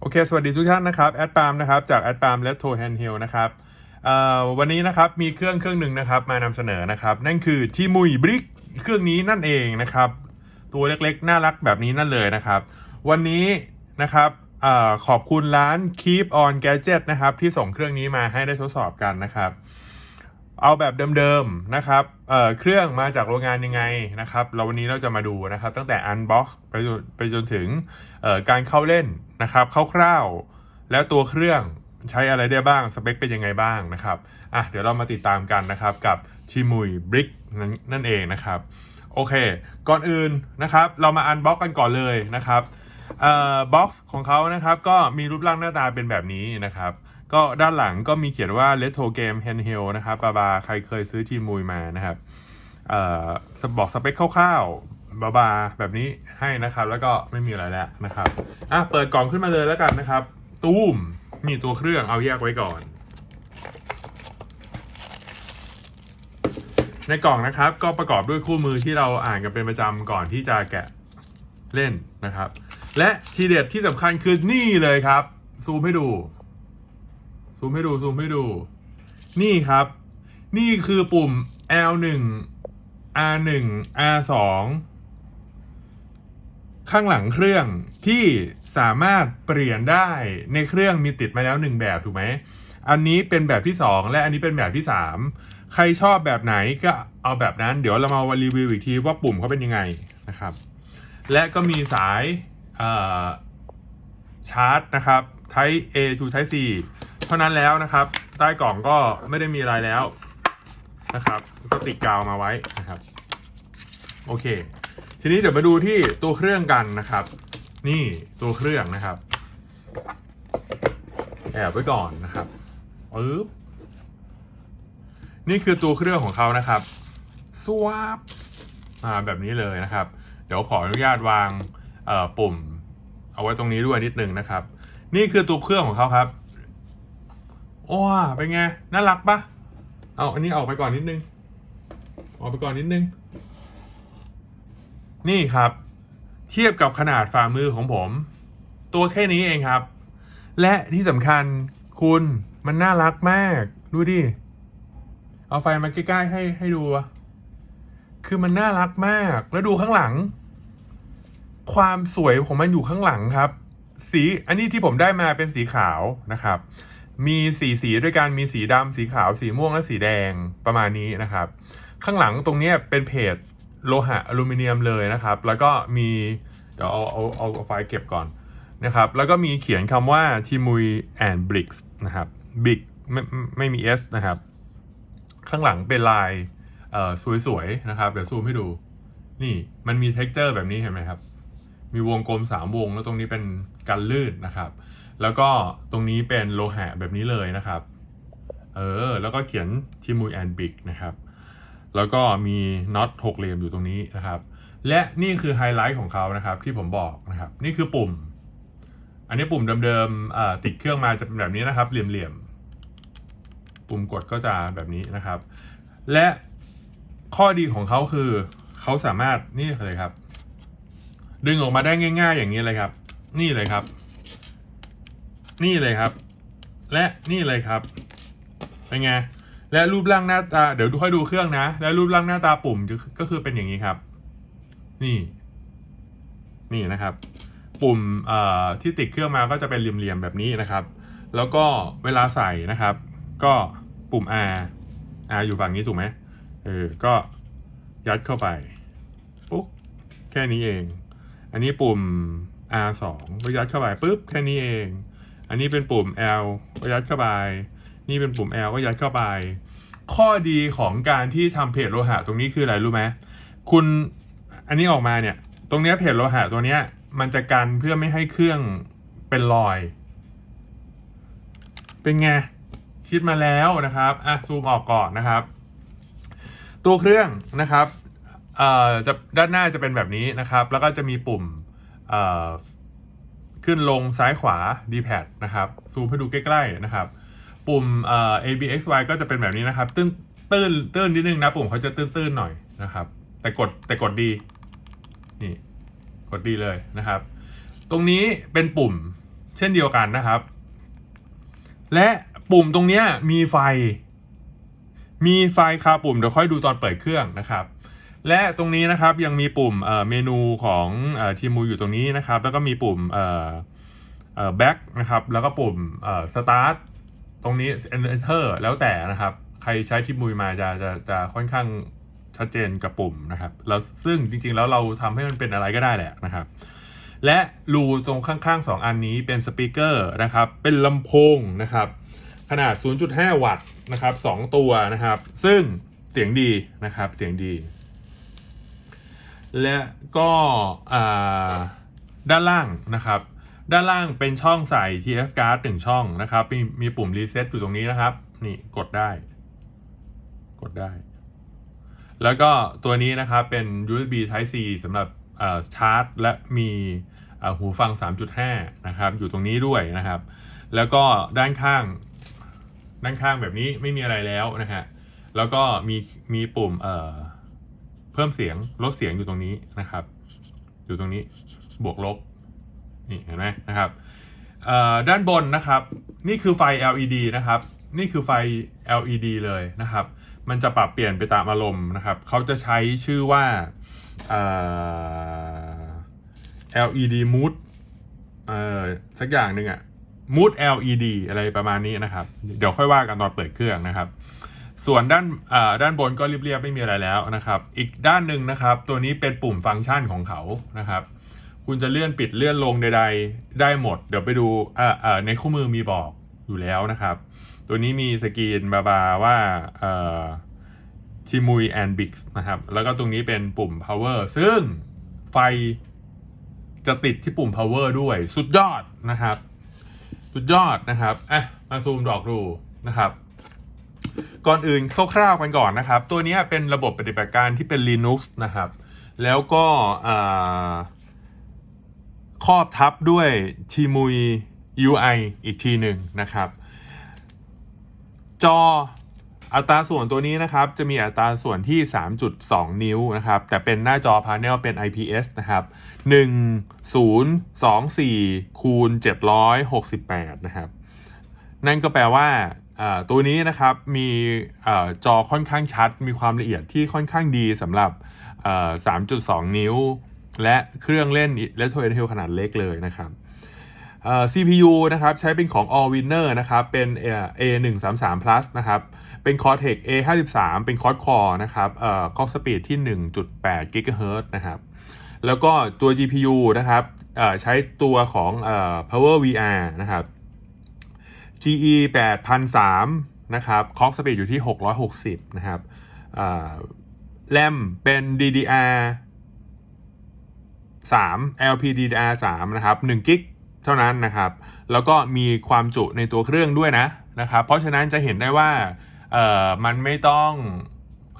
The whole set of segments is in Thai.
โอเค สวัสดีทุกท่านนะครับแอดปาล์มนะครับจากแอดปาล์มและโทแฮนเฮลนะครับวันนี้นะครับมีเครื่องเครื่องหนึ่งนะครับมานำเสนอนะครับ นั่นคือทีมุยบริกเครื่องนี้นั่นเองนะครับ ตัวเล็กๆ น่ารักแบบนี้นั่นเลยนะครับ วันนี้นะครับอขอบคุณร้าน Keep On Gadget นะครับ ที่ส่งเครื่องนี้มาให้ได้ทดสอบกันนะครับ เอาแบบเดิมๆนะครับเเครื่องมาจากโรงงานยังไงนะครับ เราวันนี้เราจะมาดูนะครับ ตั้งแต่ unbox ไปจนไปจนถึงการเข้าเล่น นะครับคร่าวๆ แล้วตัวเครื่องใช้อะไรได้บ้าง สเปคเป็นยังไงบ้างนะครับอะเดี๋ยวเรามาติดตามกันนะครับกับชิมุยบริกนั่นนั่นเองนะครับ โอเค ก่อนอื่นนะครับเรามาอันบ็อกกันก่อนเลยนะครับเอ่อบ็อกซ์ของเขานะครับก็มีรูปร่างหน้าตาเป็นแบบนี้นะครับ ก็ด้านหลังก็มีเขียนว่า Retro Game Handheld นะครับบาบาใครเคยซื้อทีมุยมานะครับเอ่อบอกสเปคคร่าวๆ บาบาแบบนี้ให้นะครับ แล้วก็ไม่มีอะไรแล้วนะครับอะเปิดกล่องขึ้นมาเลยแล้วกันนะครับ ตูมมีตัวเครื่องเอาแยกไว้ก่อน ในกล่องนะครับ ก็ประกอบด้วยคู่มือที่เราอ่านกันเป็นประจำก่อนที่จะแกะเล่นนะครับ และทีเด็ดที่สำคัญคือนี่เลยครับ ซูมให้ดู ซูมให้ดูซูมให้ดู นี่ครับ นี่คือปุ่ม L1 R1 R2 ข้างหลังเครื่องที่สามารถเปลี่ยนได้ในเครื่องมีติดมาแล้วหนึ่งแบบถูกไหม อันนี้เป็นแบบที่ 2 และอันนี้เป็นแบบที่ 3 ใครชอบแบบไหนก็เอาแบบนั้น เดี๋ยวเรามารีวิวอีกทีว่าปุ่มเขาเป็นยังไงนะครับ และก็มีสายชาร์จนะครับ Type A to Type C เท่านั้นแล้วนะครับ ใต้กล่องก็ไม่ได้มีอะไรแล้วนะครับ ก็ติดกาวมาไว้นะครับ โอเค ทีนี้เดี๋ยวมาดูที่ตัวเครื่องกันนะครับ นี่ตัวเครื่องนะครับ แอบไว้ก่อนนะครับปึ๊บนี่คือตัวเครื่องของเขานะครับสวามาแบบนี้เลยนะครับ เดี๋ยวขออนุญาตวางปุ่ม เอาไว้ตรงนี้ด้วยนิดนึงนะครับ นี่คือตัวเครื่องของเขาครับโอ้เป็นไงน่ารักปะเอาอันนี้ออกไปก่อนนิดนึงออกไปก่อนนิดนึง นี่ครับ เทียบกับขนาดฝ่ามือของผม ตัวแค่นี้เองครับ และที่สำคัญคุณมันน่ารักมาก ดูดิ เอาไฟมาใกล้ๆให้ให้ดู คือมันน่ารักมาก แล้วดูข้างหลัง ความสวยของมันอยู่ข้างหลังครับ สีอันนี้ที่ผมได้มาเป็นสีขาวนะครับ มีสีสีด้วยกันมีสีดำสีขาวสีม่วงและสีแดงประมาณนี้นะครับ ข้างหลังตรงนี้เป็นเพจ โลหะอลูมิเนียมเลยนะครับ แล้วก็มีเดี๋ยวเอาเอาเอาเอาไฟล์เก็บก่อนนะครับ แล้วก็มีเขียนคำว่าทีมุยแอนบริกส์นะครับบิกไม่ไม่มี S นะครับ ข้างหลังเป็นลายเอ่อสวยๆนะครับ เดี๋ยวซูมให้ดู นี่มันมี t e x t อร์แบบนี้เห็นไหมครับ มีวงกลม 3 วง แล้วตรงนี้เป็นกันลื่นนะครับ แล้วก็ตรงนี้เป็นโลหะแบบนี้เลยนะครับ เออ แล้วก็เขียนทีมุยแอนบิกนะครับ แล้วก็มีน็อตหกเหลี่ยมอยู่ตรงนี้นะครับ และนี่คือไฮไลท์ของเขานะครับที่ผมบอกนะครับ นี่คือปุ่ม อันนี้ปุ่มเดิมๆติดเครื่องมาจะเป็นแบบนี้นะครับ เหลี่ยมๆ ปุ่มกดก็จะแบบนี้นะครับ และข้อดีของเขาคือเขาสามารถนี่เลยครับ ดึงออกมาได้ง่าย ๆ อย่างนี้เลยครับ นี่เลยครับ นี่เลยครับ และนี่เลยครับเป็นไง และรูปร่างหน้าตาเดี๋ยวค่อยดูเครื่องนะ และรูปร่างหน้าตาปุ่มก็คือเป็นอย่างนี้ครับ นี่ นี่นะครับ ปุ่มที่ติดเครื่องมาก็จะเป็นเหลี่ยมๆแบบนี้นะครับ แล้วก็เวลาใส่นะครับ ก็ปุ่ม R R อยู่ฝั่งนี้ถูกไหมเออก็ยัดเข้าไปปุ๊บแค่นี้เอง อันนี้ปุ่ม R2 ก็ยัดเข้าไปปุ๊บแค่นี้เอง อันนี้เป็นปุ่ม L ก็ยัดเข้าไปนี่เป็นปุ่ม L ก็ยัดเข้าไป ข้อดีของการที่ทำเพจโลหะตรงนี้คืออะไรรู้ไหมคุณอันนี้ออกมาเนี่ย ตรงเนี้ยเพจโลหะตัวเนี้ยมันจะกันเพื่อไม่ให้เครื่องเป็นรอย เป็นไงคิดมาแล้วนะครับอะซูมออกก่อนนะครับ ตัวเครื่องนะครับเอ่อจะด้านหน้าจะเป็นแบบนี้นะครับ แล้วก็จะมีปุ่มเอ่อขึ้นลงซ้ายขวา D-pad นะครับ ซูมให้ดูใกล้ ๆ นะครับ ปุ่มเอ่อ A B X Y ก็จะเป็นแบบนี้นะครับ ตื้นตื้นตื้นนิดนึงนะ ปุ่มเขาจะตื้นๆหน่อยนะครับ แต่กดแต่กดดี นี่ กดดีเลยนะครับ ตรงนี้เป็นปุ่มเช่นเดียวกันนะครับ และปุ่มตรงนี้มีไฟ มีไฟคาปุ่มเดี๋ยวค่อยดูตอนเปิดเครื่องนะครับ และตรงนี้นะครับยังมีปุ่มเมนูของทีมูอยู่ตรงนี้นะครับ แล้วก็มีปุ่มเอ่อเอ่อ back นะครับ แล้วก็ปุ่มเอ่อ start ตรงนี้ enter แล้วแต่นะครับ ใครใช้ทีมูมาจะจะจะค่อนข้างชัดเจนกับปุ่มนะครับแล้วซึ่งจริง ๆ แล้วเราทำให้มันเป็นอะไรก็ได้แหละนะครับ และรูตรงข้างๆ 2 อันนี้เป็นสปีกเกอร์นะครับ เป็นลำโพงนะครับ ขนาด 0.5 วัตต์นะครับ 2 ตัวนะครับ ซึ่งเสียงดีนะครับเสียงดี และก็ด้านล่างนะครับ ด้านล่างเป็นช่องใส่ TF card 1ช่องนะครับ มีมีปุ่ม reset อยู่ตรงนี้นะครับ นี่กดได้ กดได้ แล้วก็ตัวนี้นะครับเป็น USB Type C สำหรับชาร์จ และมีหูฟัง 3.5 นะครับ อยู่ตรงนี้ด้วยนะครับ แล้วก็ด้านข้าง ด้านข้างแบบนี้ไม่มีอะไรแล้วนะฮะ แล้วก็มีมีปุ่มเเพิ่มเสียงลดเสียงอยู่ตรงนี้นะครับ อยู่ตรงนี้บวกลบ นี่เห็นไหมนะครับด้านบนนะครับ นี่คือไฟ LED นะครับ นี่คือไฟ LED เลยนะครับ มันจะปรับเปลี่ยนไปตามอารมณ์นะครับ เขาจะใช้ชื่อว่า LED mood เอ่อสักอย่างหนึ่งอะ mood LED อะไรประมาณนี้นะครับ เดี๋ยวค่อยว่ากันตอนเปิดเครื่องนะครับ ส่วนด้านด้านบนก็เรียบๆไม่มีอะไรแล้วนะครับ อีกด้านหนึ่งนะครับ ตัวนี้เป็นปุ่มฟังก์ชันของเขานะครับ คุณจะเลื่อนปิดเลื่อนลงใดๆ ได้หมด เดี๋ยวไปดูอ่าอ่าในคู่มือมีบอกอยู่แล้วนะครับ ตัวนี้มีสกรีนบาบาว่าเอ่อชิมุยแอนบิกนะครับ แล้วก็ตรงนี้เป็นปุ่ม power ซึ่งไฟจะติดที่ปุ่ม power ด้วย สุดยอดนะครับ สุดยอดนะครับอะมาซูมดอกดูนะครับ ก่อนอื่นคร่าวๆกันก่อนนะครับ ตัวนี้เป็นระบบปฏิบัติการที่เป็น Linux นะครับ แล้วก็อ่า ครอบทับด้วยทีมุย UI อีกทีหนึ่งนะครับ จออัตราส่วนตัวนี้นะครับ จะมีอัตราส่วนที่ 3.2 นิ้วนะครับ แต่เป็นหน้าจอพาร์เนลเป็น IPS นะครับ 1024คูณ768 นะครับ นั่นก็แปลว่าตัวนี้นะครับมีจอค่อนข้างชัด มีความละเอียดที่ค่อนข้างดีสำหรับ 3.2 นิ้ว และเครื่องเล่นและโทรเทลขนาดเล็กเลยนะครับ CPU นะครับใช้เป็นของ All Winner นะครับเป็น A133 Plus นะครับเป็น Cortex A53 เป็น Quad Core นะครับเอ่อ Clock Speed ที่ 1.8 GHz นะครับแล้วก็ตัว GPU นะครับเอ่อใช้ตัวของเอ่อ Power VR นะครับ GE 8003นะครับ Clock Speed อยู่ที่ 660 นะครับอ่า RAM เป็น DDR 3 LPDDR 3 นะครับ1กิกเท่านั้นนะครับ แล้วก็มีความจุในตัวเครื่องด้วยนะนะครับ เพราะฉะนั้นจะเห็นได้ว่าเอ่อมันไม่ต้อง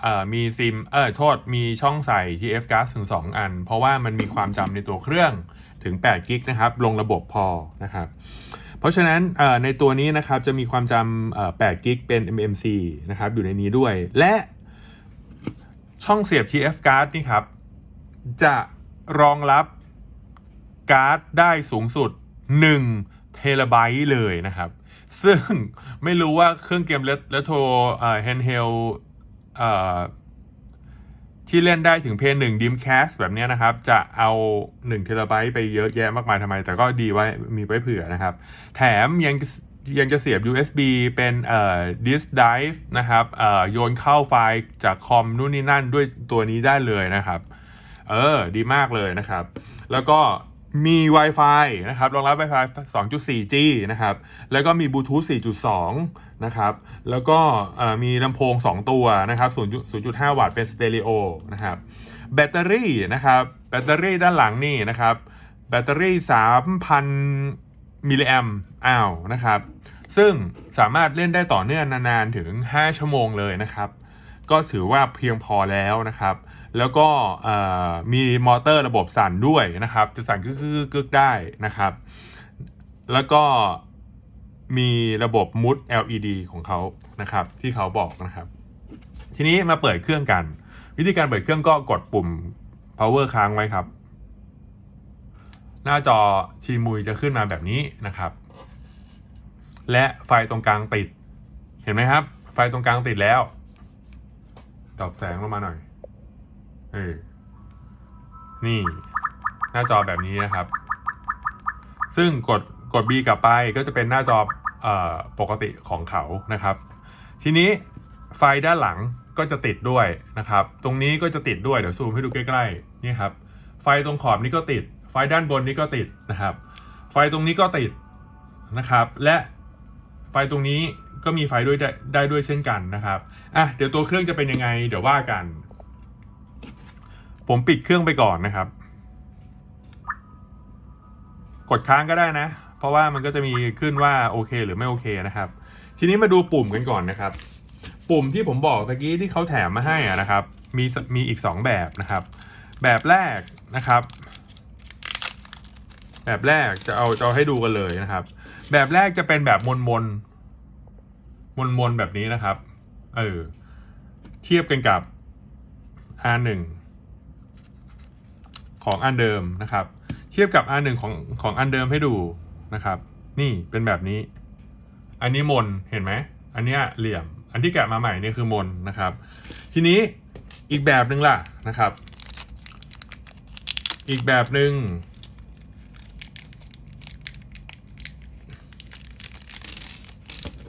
เอ่อมีซิมเออโทษมีช่องใส่ TF gas ถึง 2 อัน เพราะว่ามันมีความจำในตัวเครื่องถึง8กิกนะครับ ลงระบบพอนะครับ เพราะฉะนั้นในตัวนี้นะครับจะมีความจำ8กิกเป็น MMC นะครับอยู่ในนี้ด้วย และช่องเสียบ TF card นี่ครับ จะ รองรับการ์ดได้สูงสุด 1 เทราไบต์เลยนะครับ ซึ่งไม่รู้ว่าเครื่องเกมและโทรเอ่อ handheld เอ่อที่เล่นได้ถึงเพย์หนึ่งดิมแคสแบบนี้นะครับ จะเอา1เทราไบต์ไปเยอะแยะมากมายทำไม แต่ก็ดีไว้มีไว้เผื่อนะครับ แถมยังยังจะเสียบ USB เป็นเอ่อ disk drive นะครับเอ่อโยนเข้าไฟล์จากคอมนู่นนี่นั่นด้วยตัวนี้ได้เลยนะครับ เออ ดีมากเลยนะครับ แล้วก็มี Wi-Fi นะครับรองรับ Wi-Fi 2.4G นะครับ แล้วก็มี Bluetooth 4.2 นะครับ แล้วก็มีลำโพง 2 ตัวนะครับ0 0.5 วัตต์เป็นสเตอริโอนะครับ แบตเตอรี่นะครับ แบตเตอรี่ด้านหลังนี่นะครับ แบตเตอรี่ 3,000 มิลลิแอมอ้าวนะครับ ซึ่งสามารถเล่นได้ต่อเนื่องนานๆ ถึง 5 ชั่วโมงเลยนะครับ ก็ถือว่าเพียงพอแล้วนะครับ แล้วก็มีมอเตอร์ระบบสั่นด้วยนะครับ จะสั่นกึกๆกึกได้นะครับ แล้วก็มีระบบมุด LED ของเขานะครับ ที่เขาบอกนะครับ ทีนี้มาเปิดเครื่องกัน วิธีการเปิดเครื่องก็กดปุ่ม power ค้างไว้ครับ หน้าจอชีมุยจะขึ้นมาแบบนี้นะครับ และไฟตรงกลางติด เห็นไหมครับ ไฟตรงกลางติดแล้วตอบแสงลงมาหน่อย ออนี่หน้าจอแบบนี้นะครับ ซึ่งกดกด B กลับไปก็จะเป็นหน้าจออปกติของเขานะครับ ทีนี้ไฟด้านหลังก็จะติดด้วยนะครับ ตรงนี้ก็จะติดด้วยเดี๋ยวซูมให้ดูใกล้ๆนี่ครับ ไฟตรงขอบนี้ก็ติด ไฟด้านบนนี้ก็ติดนะครับ ไฟตรงนี้ก็ติดนะครับ และไฟตรงนี้ก็มีไฟด้วยได้ด้วยเช่นกันนะครับอะเดี๋ยวตัวเครื่องจะเป็นยังไง เดี๋ยวว่ากัน ผมปิดเครื่องไปก่อนนะครับ กดค้างก็ได้นะ เพราะว่ามันก็จะมีขึ้นว่าโอเคหรือไม่โอเคนะครับ ทีนี้มาดูปุ่มกันก่อนนะครับ ปุ่มที่ผมบอกตะกี้ที่เขาแถมมาให้อะนะครับ มีมีอีก 2 แบบนะครับ แบบแรกนะครับ แบบแรกจะเอาจะเอาให้ดูกันเลยนะครับ แบบแรกจะเป็นแบบมนมนมนมนแบบนี้นะครับ เออ เทียบกันกับ R1 ของอันเดิมนะครับ เทียบกับ R1 ของของอันเดิมให้ดูนะครับ นี่เป็นแบบนี้ อันนี้มนเห็นไหมอันนี้เหลี่ยม อันที่แกะมาใหม่เนี่ยคือมนนะครับ ทีนี้อีกแบบหนึ่งล่ะนะครับ อีกแบบหนึ่ง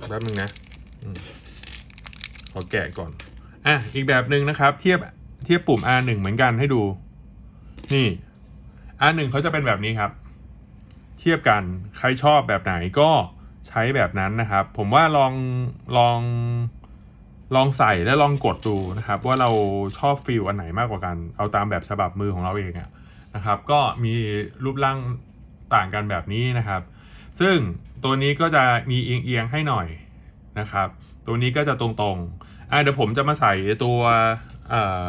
แป๊บนึงนะขอแกะก่อน อะ อีกแบบหนึ่งนะครับ เทียบเทียบปุ่ม R1 เหมือนกันให้ดู นี่ R1 เขาจะเป็นแบบนี้ครับ เทียบกันใครชอบแบบไหนก็ใช้แบบนั้นนะครับ ผมว่าลองลองลองใส่และลองกดดูนะครับ ว่าเราชอบฟิลอันไหนมากกว่ากัน เอาตามแบบฉบับมือของเราเองอะนะครับ ก็มีรูปร่างต่างกันแบบนี้นะครับ ซึ่งตัวนี้ก็จะมีเอียงๆให้หน่อยนะครับ ตัวนี้ก็จะตรงๆอะเดี๋ยวผมจะมาใส่ตัวเอ่อ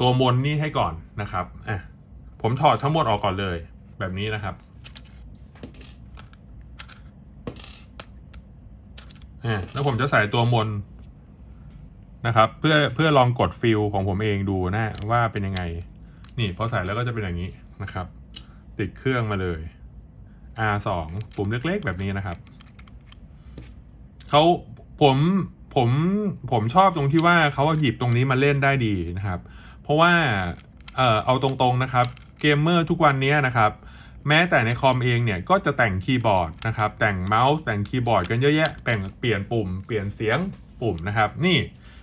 ตัวมนนี่ให้ก่อนนะครับอะผมถอดทั้งหมดออกก่อนเลยแบบนี้นะครับอะแล้วผมจะใส่ตัวมนนะครับ เพื่อเพื่อลองกดฟิลของผมเองดูนะ ว่าเป็นยังไง นี่พอใส่แล้วก็จะเป็นอย่างนี้นะครับ ติดเครื่องมาเลย R2 ปุ่มเล็กๆแบบนี้นะครับเขาผมผมผมชอบตรงที่ว่าเขาหยิบตรงนี้มาเล่นได้ดีนะครับ ราะว่าเออเอาตรงๆนะครับเกมเมอร์ทุกวันนี้นะครับแม้แต่ในคอมเองเนี่ยก็จะแต่งคีย์บอร์ดนะครับแต่งเมาส์แต่งคีย์บอร์ดกันเยอะแยะแต่งเปลี่ยนปุ่มเปลี่ยนเสียงปุ่มนะครับนี่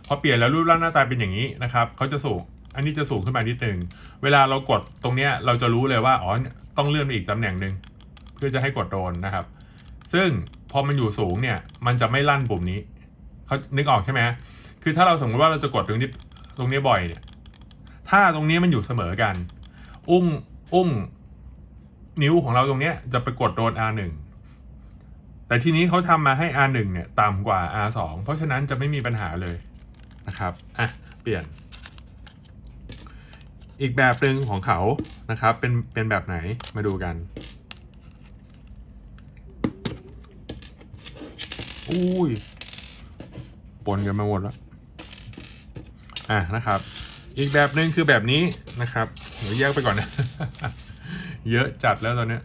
พอเปลี่ยนแล้วรูปร่างหน้าตาเป็นอย่างนี้นะครับเขาจะสูงอันนี้จะสูงขึ้นมานิดนึงเวลาเรากดตรงเนี้ยเราจะรู้เลยว่าอ๋อต้องเลื่อนไปอีกตำแหน่งหนึ่งเพื่อจะให้กดโดนนะครับ ซึ่งพอมันอยู่สูงเนี่ยมันจะไม่ลั่นปุ่มนี้เขานึกออกใช่ไหมคือถ้าเราสมมติว่าเราจะกดตรงนี้ตรงนี้บ่อยเนี่ย ถ้าตรงนี้มันอยู่เสมอกัน อุ้งอุ้งนิ้วของเราตรงเนี้ยจะไปกดโดน R1 แต่ทีนี้เขาทำมาให้ R1 เนี่ยต่ำกว่า R2 เพราะฉะนั้นจะไม่มีปัญหาเลยนะครับ อะ เปลี่ยน อีกแบบหนึ่งของเขานะครับ เป็น เป็นแบบไหน มาดูกัน อุ้ย ปนกันมาหมดแล้ว อะนะครับ อีกแบบหนึ่งคือแบบนี้นะครับเดี๋ยวแยกไปก่อนนะ เยอะจัดแล้วตอนเนี้ย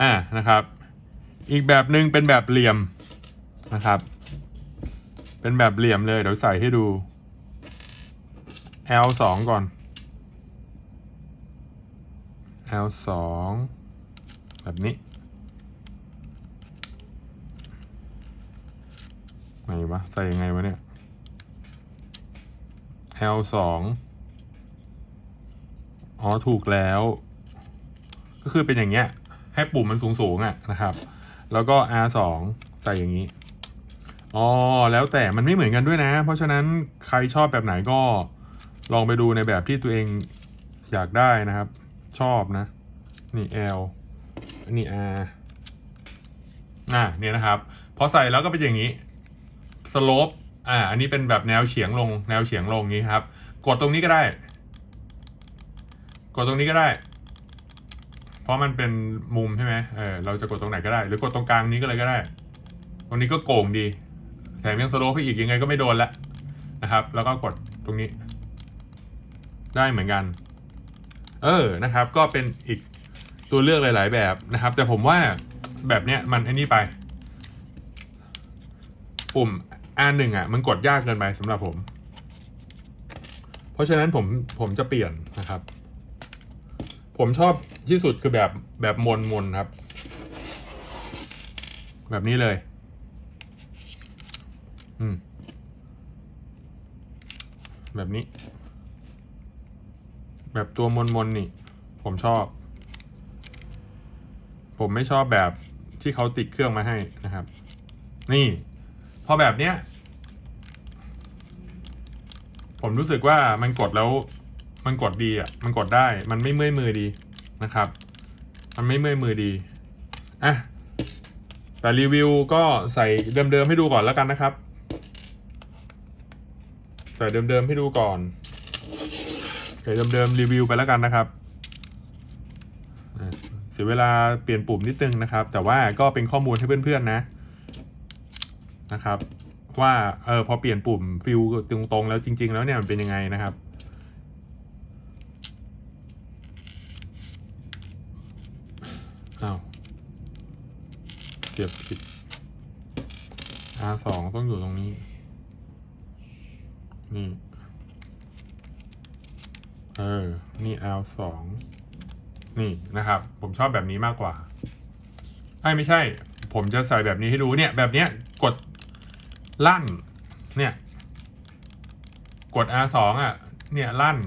อะนะครับ อีกแบบหนึ่งเป็นแบบเหลี่ยมนะครับ เป็นแบบเหลี่ยมเลยเดี๋ยวใส่ให้ดู L สองก่อน L สองแบบนี้ไหนวะใส่ยังไงวะเนี่ย L สองอ๋อถูกแล้ว ก็คือเป็นอย่างเงี้ย ให้ปุ่มมันสูงสูงๆอะนะครับ แล้วก็ R สองใส่อย่างนี้อ๋อแล้วแต่มันไม่เหมือนกันด้วยนะ เพราะฉะนั้นใครชอบแบบไหนก็ลองไปดูในแบบที่ตัวเองอยากได้นะครับ ชอบนะ นี่ L นนี้ R อะเนี่ยนะครับ พอใส่แล้วก็เป็นอย่างนี้สโลป อ่า อันนี้เป็นแบบแนวเฉียงลง แนวเฉียงลงนี้ครับ กดตรงนี้ก็ได้ กดตรงนี้ก็ได้ เพราะมันเป็นมุมใช่ไหมเออเราจะกดตรงไหนก็ได้ หรือกดตรงกลางนี้ก็เลยก็ได้ ตรงนี้ก็โก่งดี แถมยังสโลปให้อีกยังไงก็ไม่โดนละนะครับ แล้วก็กดตรงนี้ ได้เหมือนกัน เออ นะครับ ก็เป็นอีกตัวเลือกหลาย ๆ แบบนะครับ แต่ผมว่าแบบเนี้ยมันไอ้นี่ไป ปุ่ม R1 อะ มันกดยากเกินไปสำหรับผม เพราะฉะนั้นผมผมจะเปลี่ยนนะครับ ผมชอบที่สุดคือแบบแบบมนมนครับ แบบนี้เลย อืม แบบนี้ แบบตัวมนมนนี่ ผมชอบ ผมไม่ชอบแบบที่เขาติดเครื่องมาให้นะครับ นี่ พอแบบเนี้ย ผมรู้สึกว่ามันกดแล้วมันกดดีอะ มันกดได้ มันไม่เมื่อยมือดีนะครับ มันไม่เมื่อยมือดี อะ แต่รีวิวก็ใส่เดิมๆให้ดูก่อนแล้วกันนะครับ ใส่เดิมๆให้ดูก่อนใส่เดิมๆรีวิวไปแล้วกันนะครับ เสียเวลาเปลี่ยนปุ่มนิดนึงนะครับ แต่ว่าก็เป็นข้อมูลให้เพื่อนๆนะ นะครับ ว่าเออพอเปลี่ยนปุ่มฟิลตรงๆแล้วจริง ๆ แล้วเนี่ยมันเป็นยังไงนะครับ อ้าวเสียบผิด R สองต้องอยู่ตรงนี้ นี่ เออ นี่ L สองนี่นะครับ ผมชอบแบบนี้มากกว่าไอ้ไม่ใช่ ผมจะใส่แบบนี้ให้ดูเนี่ย แบบเนี้ยกด ลั่น เนี่ย กด R สองอะ เนี่ยลั่น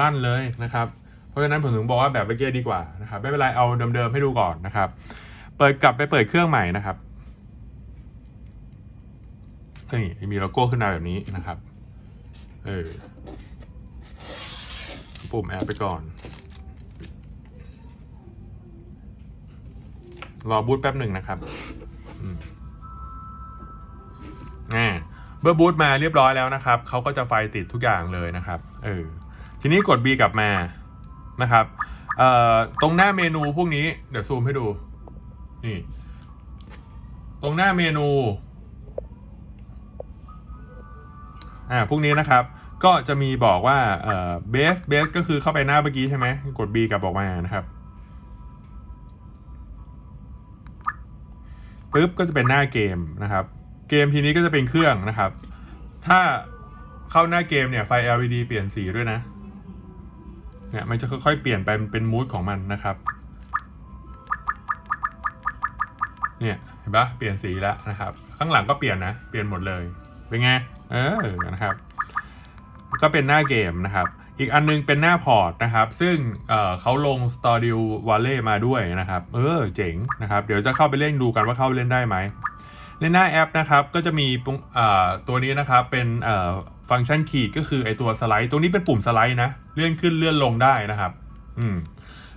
ลั่นเลยนะครับ เพราะฉะนั้นผมถึงบอกว่าแบบเมื่อกี้ดีกว่านะครับ ไม่เป็นไรเอาเดิมๆให้ดูก่อนนะครับ เปิดกลับไปเปิดเครื่องใหม่นะครับนี่มีโลโก้ขึ้นมาแบบนี้นะครับ เออ ปุ่มแอร์ไปก่อน รอบูตแป๊บหนึ่งนะครับ อืม อ่าเมื่อบูตมาเรียบร้อยแล้วนะครับเขาก็จะไฟติดทุกอย่างเลยนะครับเออทีนี้กด B กลับมานะครับเอ่อตรงหน้าเมนูพวกนี้เดี๋ยวซูมให้ดูนี่ตรงหน้าเมนูอ่าพวกนี้นะครับก็จะมีบอกว่าเอ่อ base base ก็คือเข้าไปหน้าเมื่อกี้ใช่ไหมกด B กลับออกมานะครับปึ๊บก็จะเป็นหน้าเกมนะครับ เกมทีนี้ก็จะเป็นเครื่องนะครับ ถ้าเข้าหน้าเกมเนี่ยไฟ LED เปลี่ยนสีด้วยนะเนี่ยมันจะค่อยๆเปลี่ยนไปเป็นมูดของมันนะครับเนี่ยเห็นปะเปลี่ยนสีแล้วนะครับ ข้างหลังก็เปลี่ยนนะ เปลี่ยนหมดเลย เป็นไง เออนะครับ ก็เป็นหน้าเกมนะครับ อีกอันนึงเป็นหน้าพอร์ตนะครับ ซึ่งเเขาลง Stardew Valley มาด้วยนะครับ เออ เจ๋งนะครับ เดี๋ยวจะเข้าไปเล่นดูกันว่าเข้าเล่นได้ไหม ในหน้าแอปนะครับก็จะมีตัวนี้นะครับเป็นฟังก์ชันขีดก็คือไอตัวสไลด์ตรงนี้เป็นปุ่มสไลด์นะเลื่อนขึ้นเลื่อนลงได้นะครับ อืม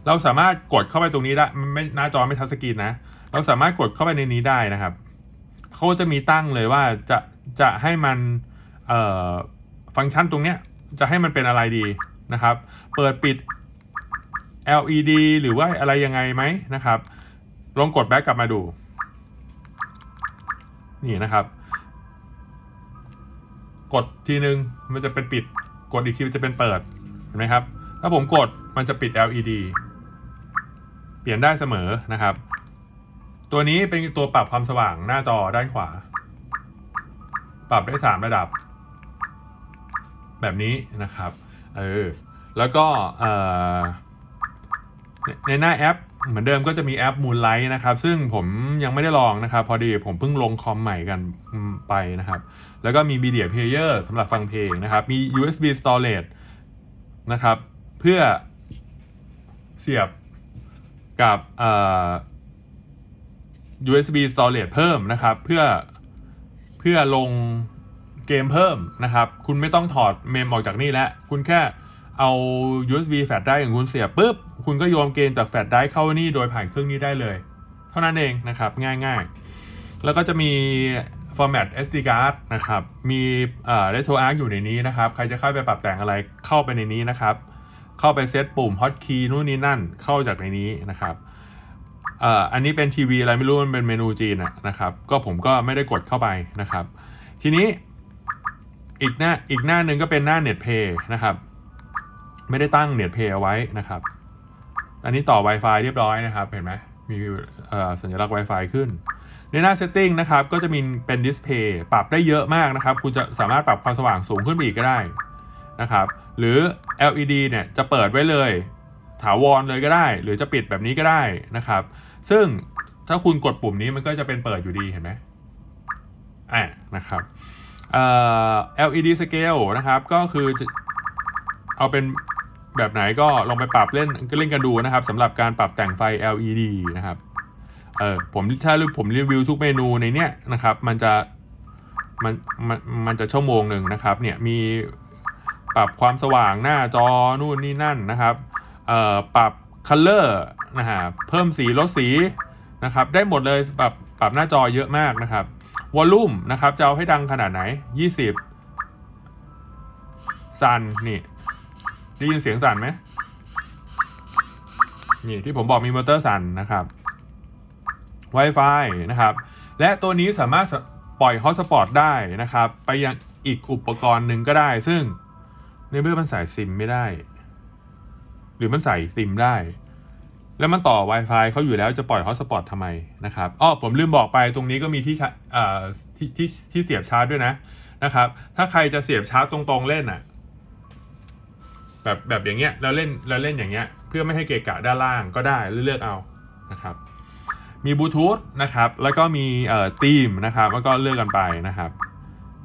เราสามารถกดเข้าไปตรงนี้ได้ไม่หน้าจอไม่ทัชสกรีนนะ เราสามารถกดเข้าไปในนี้ได้นะครับเขาจะมีตั้งเลยว่าจะจะให้มันเอ่อฟังก์ชันตรงเนี้ยจะให้มันเป็นอะไรดีนะครับ เปิดปิด LED หรือว่าอะไรยังไงไหมนะครับ ลองกดแบ็กกลับมาดู นี่นะครับ กดทีนึงมันจะเป็นปิด กดอีกทีมันจะเป็นเปิด เห็นไหมครับ ถ้าผมกดมันจะปิด LED เปลี่ยนได้เสมอนะครับ ตัวนี้เป็นตัวปรับความสว่างหน้าจอด้านขวา ปรับได้สามระดับ แบบนี้นะครับ เออ แล้วก็ในหน้าแอป เหมือนเดิมก็จะมีแอป Moonlight นะครับ ซึ่งผมยังไม่ได้ลองนะครับ พอดีผมเพิ่งลงคอมใหม่กันไปนะครับ แล้วก็มี Media Player สำหรับฟังเพลงนะครับ มี USB Storage นะครับ เพื่อเสียบกับ USB storage เพิ่มนะครับ เพื่อเพื่อลงเกมเพิ่มนะครับ คุณไม่ต้องถอดเมมออกจากนี่แล้ว คุณแค่เอา USB แฟลชไดรฟ์ของคุณเสียบปุ๊บ คุณก็โยนเกมจากแฟลชไดร์เข้านี่โดยผ่านเครื่องนี้ได้เลย เท่านั้นเองนะครับง่ายๆ แล้วก็จะมี format SD card นะครับ มีเอ่อ RetroArch อยู่ในนี้นะครับ ใครจะเข้าไปปรับแต่งอะไรเข้าไปในนี้นะครับ เข้าไปเซตปุ่ม Hotkey นู่นนี่นั่นเข้าจากในนี้นะครับเอ่ออันนี้เป็นทีวีอะไรไม่รู้มันเป็นเมนูจีนนะครับ ก็ผมก็ไม่ได้กดเข้าไปนะครับ ทีนี้อีกหน้าอีกหน้าหนึ่งก็เป็นหน้า Net Pay นะครับ ไม่ได้ตั้ง Net Pay เอาไว้นะครับ อันนี้ต่อ Wi-Fi เรียบร้อยนะครับ เห็นไหมมีสัญลักษณ์ Wi-Fi ขึ้น ในหน้า Setting นะครับ ก็จะมีเป็นดิสเพย์ปรับได้เยอะมากนะครับ คุณจะสามารถปรับความสว่างสูงขึ้นไปอีกก็ได้นะครับ หรือ LED เนี่ยจะเปิดไว้เลย ถาวรเลยก็ได้ หรือจะปิดแบบนี้ก็ได้นะครับ ซึ่งถ้าคุณกดปุ่มนี้มันก็จะเป็นเปิดอยู่ดีเห็นไหมอ่านะครับ LED scale นะครับ ก็คือเอาเป็น แบบไหนก็ลองไปปรับเล่นเล่นกันดูนะครับสำหรับการปรับแต่งไฟ LED นะครับเออผมถ้าผมรีวิวทุกเมนูในเนี้ยนะครับ มันจะมันมันมันจะชั่วโมงหนึ่งนะครับเนี่ยมีปรับความสว่างหน้าจอนู่นนี่นั่นนะครับเอ่อปรับคัลเลอร์นะฮะเพิ่มสีลดสีนะครับ ได้หมดเลยปรับปรับหน้าจอเยอะมากนะครับวอลลุ่มนะครับจะเอาให้ดังขนาดไหน 20สั่นนี่ ได้ยินเสียงสั่นไหมนี่ที่ผมบอกมีมอเตอร์สั่นนะครับ Wi-Fi นะครับ และตัวนี้สามารถปล่อย Hotspot ได้นะครับ ไปยังอีกอุปกรณ์หนึ่งก็ได้ ซึ่งในเมื่อมันใส่ซิมไม่ได้ หรือมันใส่ซิมได้ แล้วมันต่อ Wi-Fi เขาอยู่แล้วจะปล่อย Hotspot ทำไมนะครับอ้อผมลืมบอกไปตรงนี้ก็มีที่ที่ที่ที่เสียบชาร์จด้วยนะนะครับ ถ้าใครจะเสียบชาร์จตรงๆเล่นอะ แบบแบบอย่างเงี้ยแล้วเล่นแล้วเล่นอย่างเงี้ยเพื่อไม่ให้เกะกะด้านล่างก็ได้เลือกเอานะครับมีบลูทูธนะครับแล้วก็มีเอ่อธีมนะครับแล้วก็เลือกกันไปนะครับ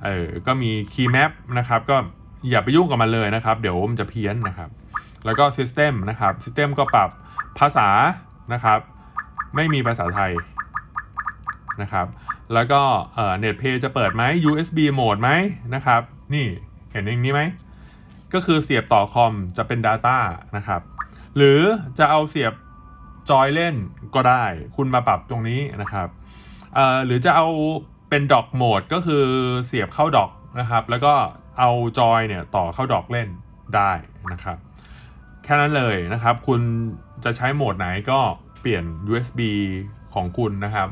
เออก็มีคีย์แมปนะครับก็อย่าไปยุ่งกับมันเลยนะครับ เดี๋ยวมันจะเพี้ยนนะครับ แล้วก็ System นะครับ System ก็ปรับภาษานะครับ ไม่มีภาษาไทยนะครับแล้วก็เอ่อ Net Play จะเปิดไหม USB โหมดไหมนะครับ นี่เห็นอย่างนี้ไหม ก็คือเสียบต่อคอมจะเป็น Data นะครับ หรือจะเอาเสียบจอยเล่นก็ได้ คุณมาปรับตรงนี้นะครับหรือจะเอาเป็นดอกโหมดก็คือเสียบเข้าดอกนะครับ แล้วก็เอาจอยเนี่ยต่อเข้าดอกเล่นได้นะครับ แค่นั้นเลยนะครับ คุณจะใช้โหมดไหนก็เปลี่ยน USB ของคุณนะครับ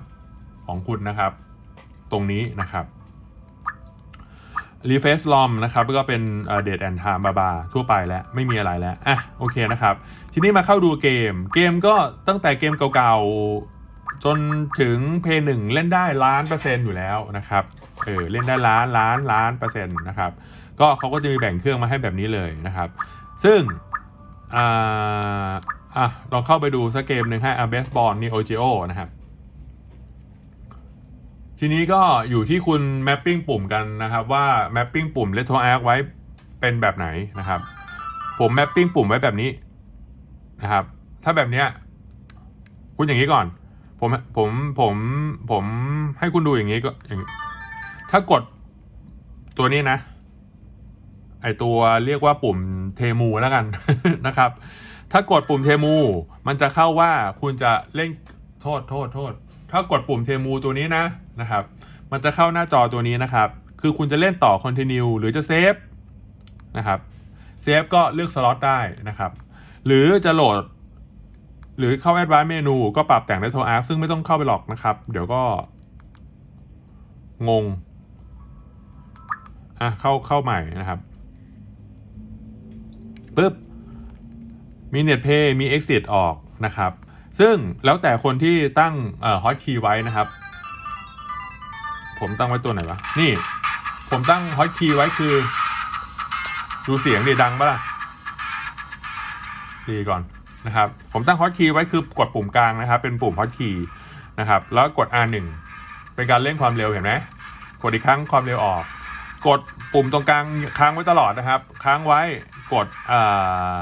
ของคุณนะครับ ตรงนี้นะครับ รีเฟซลอมนะครับก็เป็นเดทแอนทามบาบาทั่วไปแล้วไม่มีอะไรแล้วอะโอเคนะครับ ทีนี้มาเข้าดูเกม เกมก็ตั้งแต่เกมเก่าๆ จนถึงเพย์หนึ่งเล่นได้ล้านเปอร์เซ็นต์อยู่แล้วนะครับเออเล่นได้ล้านล้านล้านเปอร์เซ็นต์นะครับ ก็เขาก็จะมีแบ่งเครื่องมาให้แบบนี้เลยนะครับ ซึ่งอ่าอะลองเข้าไปดูสักเกมหนึ่งให้อะเบสบอลนี่โอจิโอนะครับ ทีนี้ก็อยู่ที่คุณแมปปิ้งปุ่มกันนะครับว่าแมปปิ้งปุ่ม Retro Arc ไว้เป็นแบบไหนนะครับ ผมแมปปิ้งปุ่มไว้แบบนี้นะครับ ถ้าแบบเนี้ยคุณอย่างนี้ก่อน ผมผมผมผมให้คุณดูอย่างนี้ก็อย่างถ้ากดตัวนี้นะ ไอตัวเรียกว่าปุ่มเทมูแล้วกันนะครับ ถ้ากดปุ่มเทมู มันจะเข้าว่าคุณจะเล่นโทษโทษโทษ ถ้ากดปุ่มเทมูตัวนี้นะนะครับ มันจะเข้าหน้าจอตัวนี้นะครับ คือคุณจะเล่นต่อ continue หรือจะเซฟนะครับ เซฟก็เลือกสล็อตได้นะครับ หรือจะโหลด หรือเข้า Advanced เมนูก็ปรับแต่งได้โทรอาร์ซึ่งไม่ต้องเข้าไปหรอกนะครับ เดี๋ยวก็ งง อะ เข้าเข้าใหม่นะครับปุ๊บมี Net Pay มี Exit ออกนะครับ ซึ่งแล้วแต่คนที่ตั้งเอ่อ Hotkey ไว้นะครับ ผมตั้งไว้ตัวไหนวะ นี่ ผมตั้ง Hotkey ไว้คือ ดูเสียงดีดังปะล่ะ ดีก่อนนะครับ ผมตั้ง Hotkey ไว้คือกดปุ่มกลางนะครับ เป็นปุ่ม Hotkey นะครับ แล้วกด R1 เป็นการเร่งความเร็วเห็นไหมกดอีกครั้งความเร็วออก กดปุ่มตรงกลางค้างไว้ตลอดนะครับ ค้างไว้กดอ่า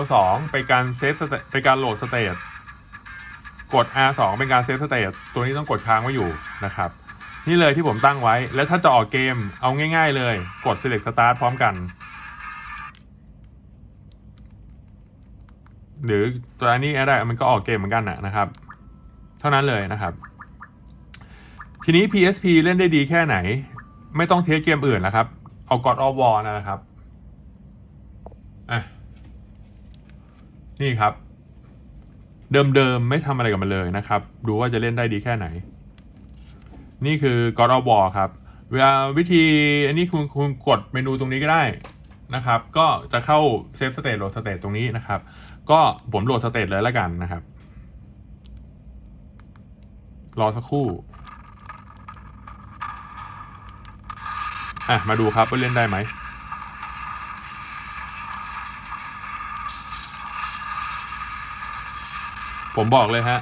L2 เป็นการเซฟเป็นการโหลดสเตตกด R2 เป็นการเซฟสเตตตัวนี้ต้องกดค้างไว้อยู่นะครับ นี่เลยที่ผมตั้งไว้ แล้วถ้าจะออกเกมเอาง่ายๆเลย กด select start พร้อมกัน หรือตัวนี้อะไรมันก็ออกเกมเหมือนกันนะนะครับ เท่านั้นเลยนะครับ ทีนี้ PSP เล่นได้ดีแค่ไหน ไม่ต้องเทสเกมอื่นแล้วครับ เอา God of War นะครับอะ นี่ครับ เดิมๆไม่ทำอะไรกับมันเลยนะครับ ดูว่าจะเล่นได้ดีแค่ไหน นี่คือ God of War ครับ เวลาวิธีอันนี้คุณคุณกดเมนูตรงนี้ก็ได้นะครับ ก็จะเข้าเซฟสเต e โหลดสเต e ตรงนี้นะครับ ก็ผมโหลดสเตตเลยแล้วกันนะครับ รอสักครู่อะมาดูครับว่าเล่นได้ไหม ผมบอกเลยฮะ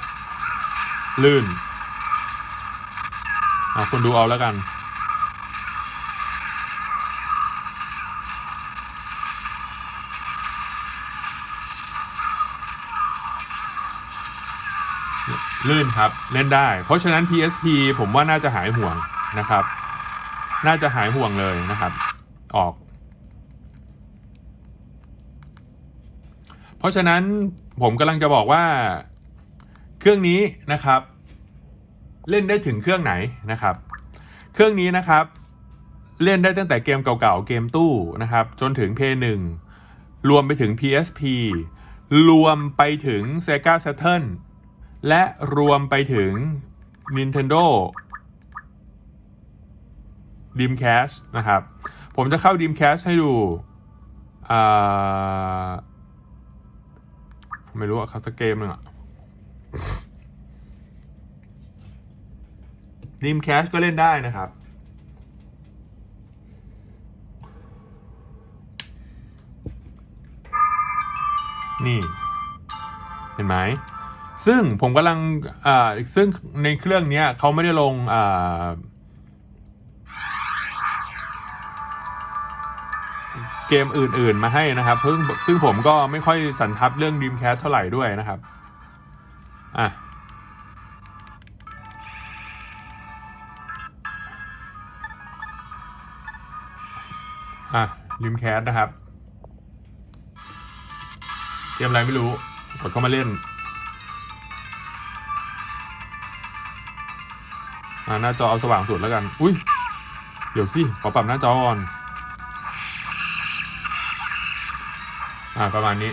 ลื่นอะคุณดูเอาแล้วกัน ลื่นครับ เล่นได้ เพราะฉะนั้น PSP ผมว่าน่าจะหายห่วงนะครับ น่าจะหายห่วงเลยนะครับ ออก เพราะฉะนั้นผมกำลังจะบอกว่า เครื่องนี้นะครับ เล่นได้ถึงเครื่องไหนนะครับ เครื่องนี้นะครับ เล่นได้ตั้งแต่เกมเก่าๆเกมตู้นะครับ จนถึง p 1 รวมไปถึง PSP รวมไปถึง Sega Saturn และรวมไปถึง Nintendo Dreamcast นะครับ ผมจะเข้า Dreamcast ให้ดูไม่รู้อะเขาสักเกมหนึ่งอะ Dreamcast ก็เล่นได้นะครับ นี่ เห็นไหม ซึ่งผมกำลังอ่าซึ่งในเครื่องนี้เขาไม่ได้ลงอ่าเกมอื่น ๆ มาให้นะครับ ซึ่งซึ่งผมก็ไม่ค่อยสันทัดเรื่อง Dreamcast เท่าไหร่ด้วยนะครับ อะอะ Dreamcast นะครับ เกมอะไรไม่รู้ กดเข้ามาเล่น อ่าหน้าจอเอาสว่างสุดแล้วกัน อุ้ย เดี๋ยวสิ ขอปรับหน้าจอก่อน อ่าประมาณนี้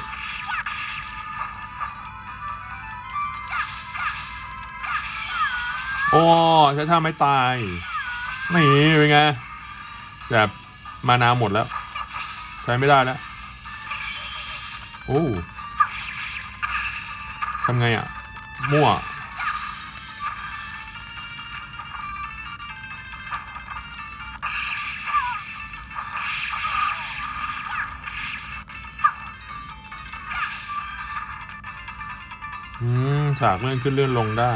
โอ้ใช้ท่าไม่ตาย นี่เป็นไง แบบมานาหมดแล้ว ใช้ไม่ได้แล้ว โอ้ทำไงอะ มั่ว อืม ฉากเลื่อนขึ้นเลื่อนลงได้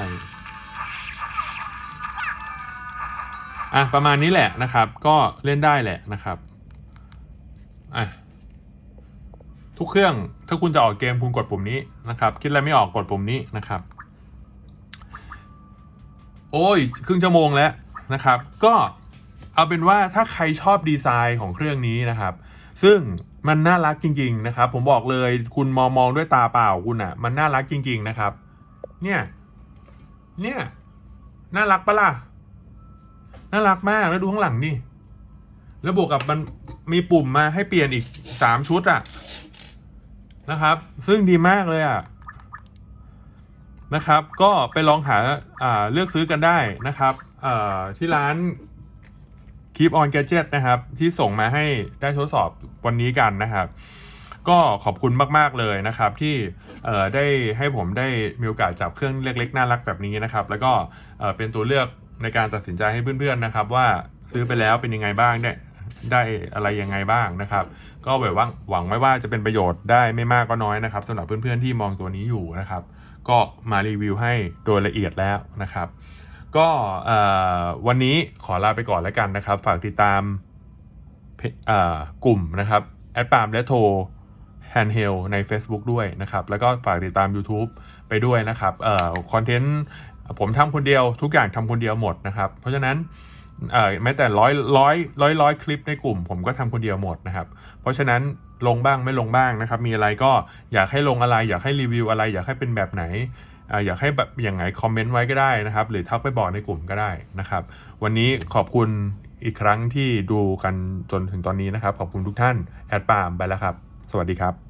อะประมาณนี้แหละนะครับ ก็เล่นได้แหละนะครับอะทุกเครื่องถ้าคุณจะออกเกมคุณกดปุ่มนี้นะครับ คิดอะไรไม่ออกกดปุ่มนี้นะครับ โอ้ยครึ่งชั่วโมงแล้วนะครับ ก็เอาเป็นว่าถ้าใครชอบดีไซน์ของเครื่องนี้นะครับ ซึ่งมันน่ารักจริง ๆ นะครับ ผมบอกเลยคุณมองมองด้วยตาเปล่าคุณอะ่ะ มันน่ารักจริง ๆ นะครับ เนี่ย เนี่ย น่ารักปะล่ะ น่ารักมากแล้วดูข้างหลังนี่แล้วบวกกับมันมีปุ่มมาให้เปลี่ยนอีกสามชุดอะนะครับ ซึ่งดีมากเลยอะนะครับ ก็ไปลองหาอ่าเลือกซื้อกันได้นะครับอที่ร้าน Keep on Gadget นะครับ ที่ส่งมาให้ได้ทดสอบวันนี้กันนะครับ ก็ขอบคุณมาก ๆ เลยนะครับ ที่ได้ให้ผมได้มีโอกาสจับเครื่องเล็ก ๆ น่ารักแบบนี้นะครับ แล้วก็เป็นตัวเลือก ในการตัดสินใจให้เพื่อนๆนะครับ ว่าซื้อไปแล้วเป็นยังไงบ้างได้ได้อะไรยังไงบ้างนะครับ ก็แบบว่าหวังไว้ว่าจะเป็นประโยชน์ได้ไม่มากก็น้อยนะครับสำหรับเพื่อนๆที่มองตัวนี้อยู่นะครับ ก็มารีวิวให้โดยละเอียดแล้วนะครับ ก็วันนี้ขอลาไปก่อนแล้วกันนะครับ ฝากติดตามกลุ่มนะครับแอดปามและโทรแฮนด์เฮลใน Facebook ด้วยนะครับ แล้วก็ฝากติดตาม YouTube ไปด้วยนะครับเอ่อคอนเทนต์ ผมทำคนเดียวทุกอย่างทำคนเดียวหมดนะครับ เพราะฉะนั้นแม้แต่ร้อยร้อยร้อยร้อยคลิปในกลุ่ม ผมก็ทำคนเดียวหมดนะครับ เพราะฉะนั้นลงบ้างไม่ลงบ้างนะครับ มีอะไรก็อยากให้ลงอะไร อยากให้รีวิวอะไร อยากให้เป็นแบบไหนอยากให้แบบอย่างไงคอมเมนต์ไว้ก็ได้นะครับ หรือทักไปบอกในกลุ่มก็ได้นะครับ วันนี้ขอบคุณอีกครั้งที่ดูกันจนถึงตอนนี้นะครับ ขอบคุณทุกท่านแอดปามไปแล้วครับ สวัสดีครับ